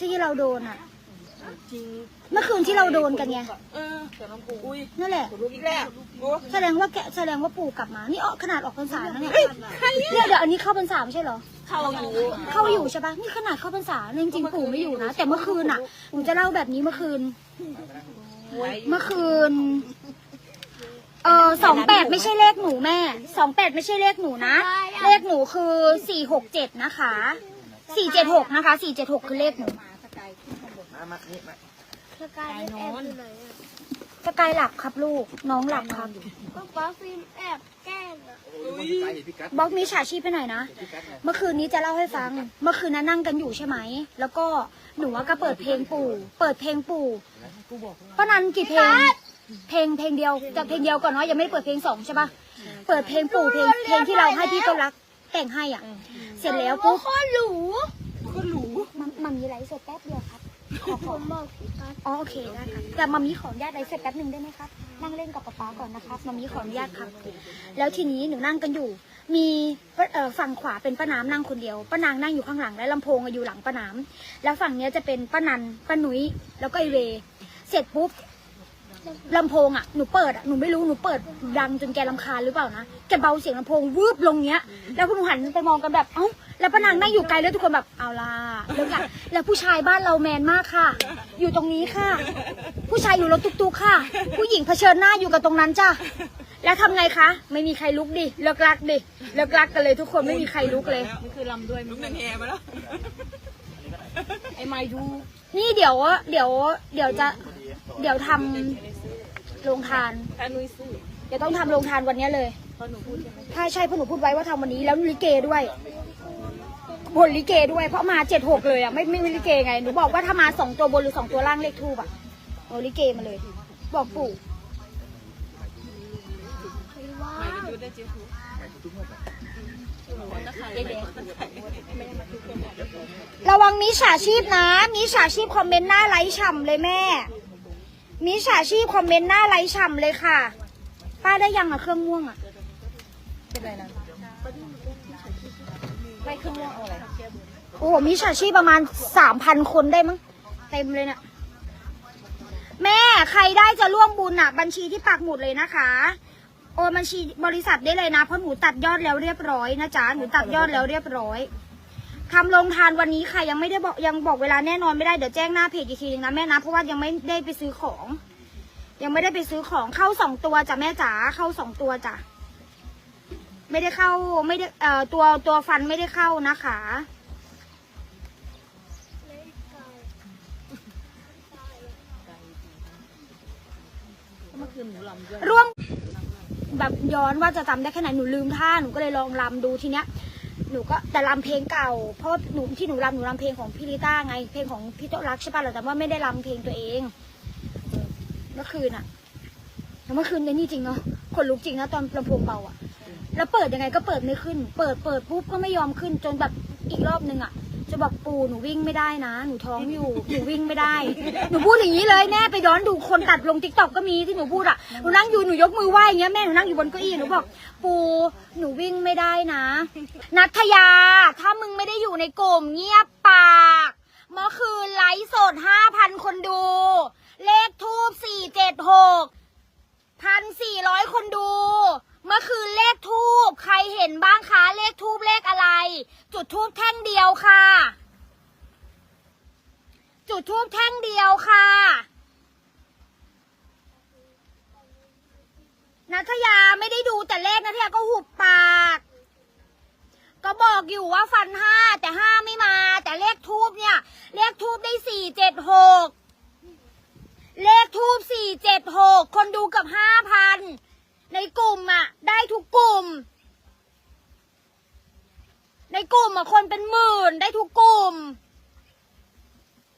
ที่เราโดนอะจริงเมื่อคืนที่เราโดนกันไง เออแต่น้ำปูอุ้ยนั่นแหละ ลูกอีกแล้วโอ้แสดงว่าแกแสดงว่าปู่กลับมา นี่ออกขนาดออกพรรษาแล้วเนี่ยเนี่ยเดี๋ยวอันนี้เข้าพรรษาไม่ใช่เหรอ เข้าอยู่เข้าอยู่ใช่ปะนี่ขนาดเข้าพรรษาเนี่ยจริงๆปู่ไม่อยู่นะ แต่เมื่อคืนอะหนูจะเล่าแบบนี้เมื่อคืน เมื่อคืน เออสองแปดไม่ใช่เลขหนูแม่ สองแปดไม่ใช่เลขหนูนะ เลขหนูคือสี่หกเจ็ดนะคะ สี่เจ็ดหกนะคะ สี่เจ็ดหกคือเลขหนู มามานี่มาสกายแอบอยู่ไหนอะสกายหลับครับลูก น้องหลับครับก็ป้าฟิล์มแอบแกล้งอะอุ้ยไปพี่กัดบล็อกมีฉาชีพไปไหนอยนะ พี่กัดไงเมื่อคืนนี้จะเล่าให้ฟัง เมื่อคืนนั้นนั่งกันอยู่ใช่ไหม แล้วก็หนูว่าก็เปิดเพลงปู่ เปิดเพลงปู่ป้านันกี่เพลง เพลงเพลงเดียวแต่เพลงเดียวก่อนเนาะยังไม่ได้เปิดเพลงสองใช่ปะเปิดเพลงปู่เพลงเพลงที่เราให้พี่ต้นรักแต่งให้อะ เสร็จแล้วปุ๊บ โคตรหรูก็รู้มันมันมีไลฟ์สดแป๊บเดียวครับ ขอขอมอกอ๋อโอเคได้ค่ะแต่มามีขออนุญาตไลฟ์สดแป๊บหนึ่งได้ไหมครับนั่งเล่นกับป๊าป๊าก่อนนะครับมามีขออนุญาตครับ แล้วทีนี้หนูนั่งกันอยู่ มีเอ่อฝั่งขวาเป็นป้าน้ำนั่งคนเดียวป้านางนั่งอยู่ข้างหลังและลำโพงอะอยู่หลังป้าน้ำแล้วฝั่งเนี้ยจะเป็นป้านันป้านุ้ยแล้วก็ไอเว เสร็จปุ๊บ ลำโพงอะหนูเปิดอะหนูไม่รู้หนูเปิดดังจนแกลำคาญหรือเปล่านะแกเบาเสียงลำโพงวืบลงเนี้ย แล้วพวกหนูหันไปมองกันแบบเอ้าแล้วป้านางนั่งอยู่ไกลแล้วทุกคนแบบเอาล่ะแล้วกันแล้วผู้ชายบ้านเราแมนมากค่ะ อยู่ตรงนี้ค่ะ ผู้ชายอยู่รถตุ๊กๆค่ะ ผู้หญิงเผชิญหน้าอยู่กับตรงนั้นจ้ะแล้วทำไงคะ ไม่มีใครลุกดิเลิกลักดิเลิกลักกันเลยทุกคนไม่มีใครลุกเลยมันคือลำด้วยลุกหนึ่งแห่มาแล้วไอ้ไม้ดูนี่เดี๋ยวเดี๋ยว เดี๋ยวจะ เดี๋ยวทำโรงทาน ถ้านุ้ยซื้อเดี๋ยวต้องทำโรงทานวันเนี้ยเลย เพราะหนูพูดใช่ไหมถ้าใช่เพราะหนูพูดไว้ว่าทำวันนี้แล้วลิเกด้วยบนลิเกด้วย เพราะมาเจ็ดหกเลยอะไม่ไม่ม่ลิเกไงหนูบอกว่าถ้ามาสองตัวบนหรือสองตัวล่างเลขทูบอะเอาลิเกมาเลย บอกปู่ไม่ได้ดูได้เจ้าหูตะไคร้ตะวังมีฉาชีพนะมีฉาชีพคอมเมนต์หน้าไลค์ฉ่ำเลยแม่ มีฉาชีพคอมเมนต์หน้าไลค์ฉ่ำเลยค่ะ ป้าได้ยังอะเครื่องม่วงอะเป็นไรนะ ไม่ขึ้นม่วงเอาอะไรโอ้โหมีฉาชีพประมาณสามพันคนได้มั้ง เต็มเลยเนะ่ะ แม่ใครได้จะร่วมบุญอะ บัญชีที่ปักหมุดเลยนะคะโอนบัญชีบริษัทได้เลยนะ เพราะหนูตัดยอดแล้วเรียบร้อยนะจ๊ะหนูตัดยอดแล้วเรียบร้อย ทำลงทานวันนี้ค่ะยังไม่ได้บอกยังบอกเวลาแน่นอนไม่ได้เดี๋ยวแจ้งหน้าเพจอีกทีนึงนะแม่นะเพราะว่ายังไม่ได้ไปซื้อของ ยังไม่ได้ไปซื้อของเข้าสองตัวจ้ะแม่จ๋าเข้าสองตัวจ้ะไม่ได้เข้าไม่ได้เอ่อตัวตัวฟันไม่ได้เข้านะคะเมื่อคืนหนูลำด้วยร่วมแบบย้อนว่าจะจำได้แค่ไหนหนูลืมท่าหนูก็เลยลองรำดูทีเนี้ย หนูก็แต่รำเพลงเก่า เพราะว่าหนูที่หนูรำหนูรำเพลงของพี่ลิต้าไง เพลงของพี่โต๊ะรักใช่ป่ะแต่ว่าไม่ได้รำเพลงตัวเองเมื่อคืนอะแล้วเมื่อคืนในนี่จริงเนาะขนลุกจริงนะตอนลำโพงเบาอะแล้วเปิดยังไงก็เปิดไม่ขึ้น เปิดเปิดปุ๊บก็ไม่ยอมขึ้นจนแบบอีกรอบนึงอะ จะบอกปูหนูวิ่งไม่ได้นะ หนูท้องอยู่ หนูวิ่งไม่ได้ หนูพูดอย่างนี้เลยแม่ไปย้อนดูคนตัดลงทิกตอกก็มีที่หนูพูดอะหนูนั่งอยู่หนูยกมือไหว้อย่างเงี้ยแม่หนูนั่งอยู่บนเก้าอี้หนูบอก ปูหนูวิ่งไม่ได้นะ นัทยา ถ้ามึงไม่ได้อยู่ในกลุ่มเงียบปาก เมื่อคืนไลฟ์สดห้าพันคนดู เลขทูบสี่เจ็ดหกพันสี่ร้อยคนดู เมื่อคืนเลขทูบใครเห็ นบ้างคะเลขทูบเลขอะไร จุดทูบแท่งเดียวค่ะ จุดทูบแท่งเดียวค่ะนัทยาไม่ได้ดูแต่เลขนัทยาก็หุบปาก ก็บอกอยู่ว่าฟันห้าแต่ห้าไม่มา แต่เลขทูบเนี่ย เลขทูบได้สี่เจ็ดหกเลขทูบสี่เจ็ดหกคนดูกับห้าพันกลุ่มอะ ได้ทุกกลุ่ม ใน กลุ่มอะคนเป็นหมื่นได้ทุกกลุ่ม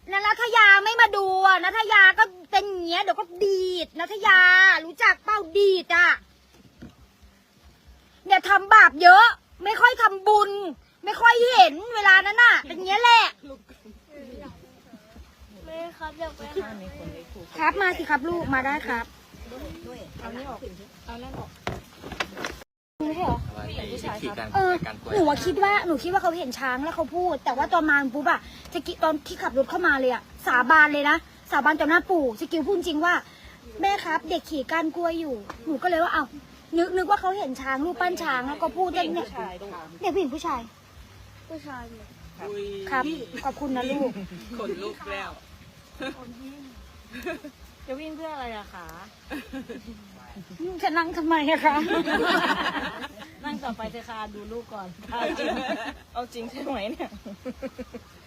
แล้วนัทยาไม่มาดูอะนัทยาก็เป็นอย่างเงี้ยเดี๋ยวก็ดีดนัทยา รู้จักเป้าดีดอะเนี่ยทำบาปเยอะ ไม่ค่อยทำบุญ ไม่ค่อยเห็นเวลานั้นน่ะ เป็นอย่างเงี้ยแหละลูกครับอยากไปหามีคนเลยถูกครับมาสิครับลูกมาได้ครับเอานี่ออกเอานั่นออกไม่ใช่เหรอ วิธีการเออการกล้วยหนูว่าคิดว่าหนูคิดว่าเขาเห็นช้างแล้วเขาพูด แต่ว่าตอนมาปุ๊บอะสกิตอนที่ขับรถเข้ามาเลยอะสาบานเลยนะสาบานต่อหน้าปู่สกิลพูดจริงว่า แม่ครับ เด็กขี่ก้านกล้วยอยู่ หนูก็เลยว่าเอานึกนึกว่าเขาเห็นช้างรูปปั้นช้างแล้วก็พูดเรื่องเนี่ยชายดูเด็กผู้หญิงผู้ชาย ผู้ชายเนี่ยอุ้ยครับขอบคุณนะลูกขนลุกแล้วจะวิ่งเพื่ออะไรอะคะ จะนั่งทำไมอะคะ นั่งต่อไปเธอคาดูลูกก่อนเอาจริงเอาจริงใช่ไหมเนี่ย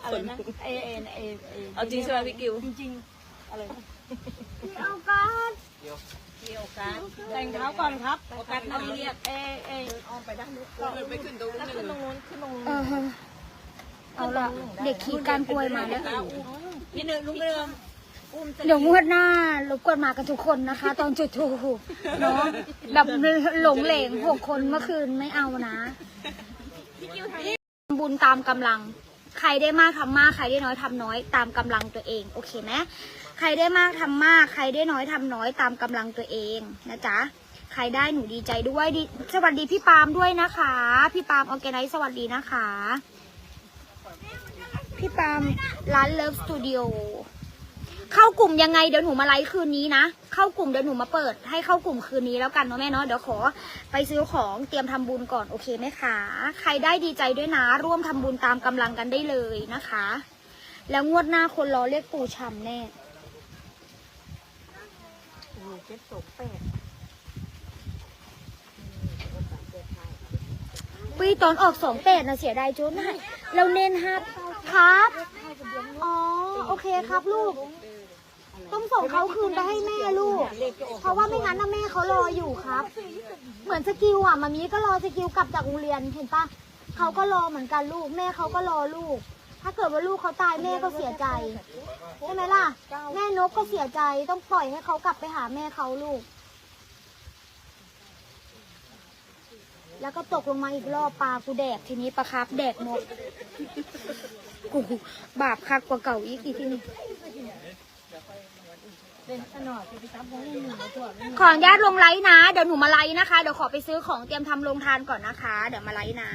อะไรนะเอเอเอเอเอาจริงใช่ไหมพี่กิวจริงๆอะไรนะเอาการเกี่ยวกันแต่งเท้าก่อนครับโอกาสนั่งเรียกเอเอออมไปด้านนู้นไปขึ้นตรงนู้นขึ้นตรงนู้นขึ้นตรงนู้นเอาละเด็กขี่กานกล้วยมาแล้วพี่หนึ่งลุงเรือง อุ้มจะเดี๋ยวงวดหน้ารบกวนมากันทุกคนนะคะ ตอนจุดทูบเนาะแบบหลงเหลงหกคนเมื่อคืนไม่เอานะบุญตามกำลัง ใครได้มากทำมาก ใครได้น้อยทำน้อย ตามกำลังตัวเอง โอเคไหมใครได้มากทำมาก ใครได้น้อยทำน้อยตามกำลังตัวเองนะจ๊ะ ใครได้หนูดีใจด้วยดีสวัสดีพี่ปาล์มด้วยนะคะ พี่ปาล์มออร์แกไนซ์สวัสดีนะคะ พี่ปาล์มร้านเลิฟสตูดิโอ เข้ากลุ่มยังไงเดี๋ยวหนูมาไลฟ์คืนนี้นะ เข้ากลุ่มเดี๋ยวหนูมาเปิด ให้เข้ากลุ่มคืนนี้แล้วกันเนาะแม่เนาะเดี๋ยวขอไปซื้อของเตรียมทำบุญก่อนโอเคไหมคะใครได้ดีใจด้วยนะ ร่วมทำบุญตามกำลังกันได้เลยนะคะ แล้วงวดหน้าคนรอเรียกปู่ชำแน่โอ้เจ็ดสองแปดปีตอนออกสองแปดนะเสียดายจุดนเราเน้นฮับครับ อ๋อ โอเคครับลูก ต้องส่งเขาคืนไปให้แม่ลูก เพราะว่าไม่งั้นนะแม่เขารออยู่ครับ เหมือนสกิลอะมามีก็รอสกิลกลับจากโรงเรียนเห็นปะเขาก็รอเหมือนกันลูก แม่เขาก็รอลูก ถ้าเกิดว่าลูกเขาตายแม่ก็เสียใจใช่ไหมล่ะ แม่นกก็เสียใจต้องปล่อยให้เขากลับไปหาแม่เขาลูก แล้วก็ตกลงมาอีกรอบปลากูแดกทีนี้ปลาครับแดกนกกูบาปคักกว่าเก่าอีกอีกทีนี้ ขนาดพี่ตั้มเขาให้หนึ่งมาตรวจขออนุญาตลงไลฟ์นะ เดี๋ยวหนูมาไลฟ์นะคะ เดี๋ยวขอไปซื้อของเตรียมทำโรงทานก่อนนะคะ เดี๋ยวมาไลฟ์นะ